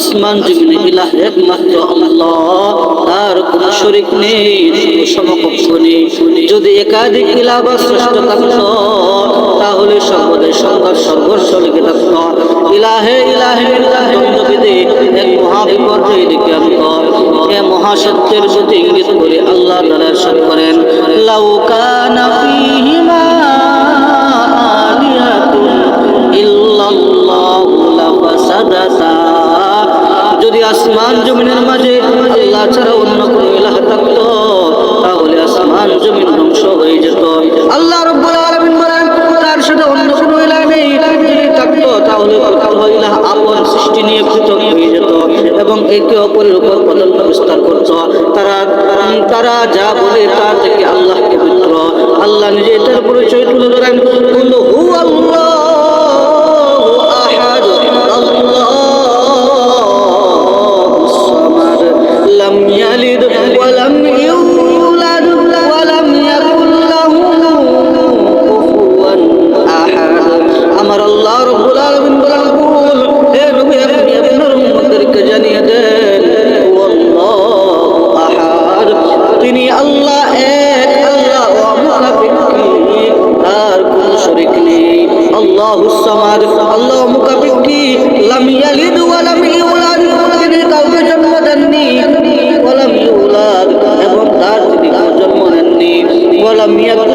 আসমান জমিনে ইলাহ একমাত্র আল্লাহ। তার কোন শরিক নেই সমকক্ষ নেই। যদি একাধিক ইলাহ বা স্রষ্ট থাকত, তাহলে সর্বদাই সংঘাত সংঘর্ষ লেগে থাকত। ইলাহে ইলাহে ইলাহে যদি এক মহাবিপর্যয় দেখে আমি এ মহাসত্যের যদি ইঙ্গিত করে আল্লাহ দ্বারা সাত করেন লাউকা নাফিহি আসমান জমিনের মাঝে আল্লাহ ছাড়া অন্য কোন ইলাহ থাকতো, তাহলে আসমান জমিন ধ্বংস হয়ে যেত। আল্লাহ রব্বুল বলেন, তার সাথে অন্য কোন ইলাহ নেই। যদি তাহলে ইলাহ আপন সৃষ্টি নিয়ে পৃথক হয়ে যেত এবং একে অপরের উপর বিস্তার করত। তারা তারা যা বলে তা থেকে আল্লাহকে মিত্র। আল্লাহ নিজে এটার পরিচয় তুলে ধরেন হু আল্লাহ আমার আল্লাহ রাব্বুল আলামিন বলেন, কুল, হে নবী আপনি আপনার উম্মতদেরকে জানিয়ে দেন আল্লাহু আহাদ। তিনি আল্লাহ এক, আল্লাহ অমুখাপেক্ষী তার কোনো শরীক নেই। আল্লাহু সামাদ, আল্লাহ মুখাপেক্ষী লাম ইয়ালিদ ওয়া লাম ইউলাদ। তিনি কাউকে জন্ম দেননি, ওয়া লাম ইউলাদ, এবং তার তিনি জন্ম নেননি। ওয়া লাম ইয়াকুল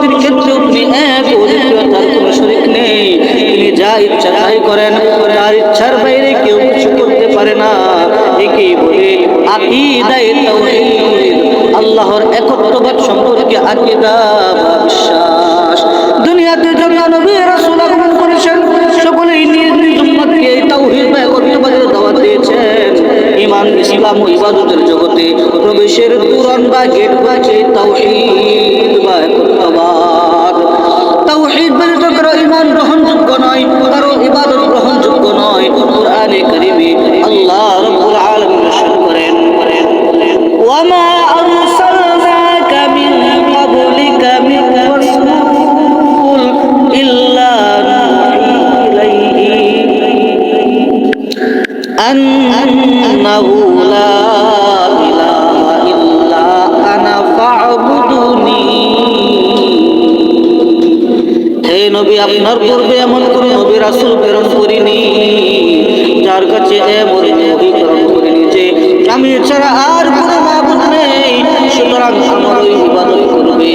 ইচ্ছা করেন, তার ইচ্ছার বাইরে কেউ কিছু করতে পারে না। বলে আল্লাহর সম্পর্কে আকিদা বা বিশ্বাস। দুনিয়াতে করেছেন, সকলেই নিজ নিজ বা দিয়েছেন। ঈমান, ইসলাম ও ইবাদতের জগতে প্রবেশের তুরন বা গেট হচ্ছে তাওহীদ বা একত্ববাদ। কোরআনে কারিমে আল্লাহ রাব্বুল আলামিন ইরশাদ করেন। নবী, আপনার পূর্বে এমন কোন নবী রাসূল প্রেরণ করিনি। আল্লাহর কাছে আমি ছাড়া আর কোনো মাবুদ নেই। সুতরাং আমার ওই বিবাদ করবে।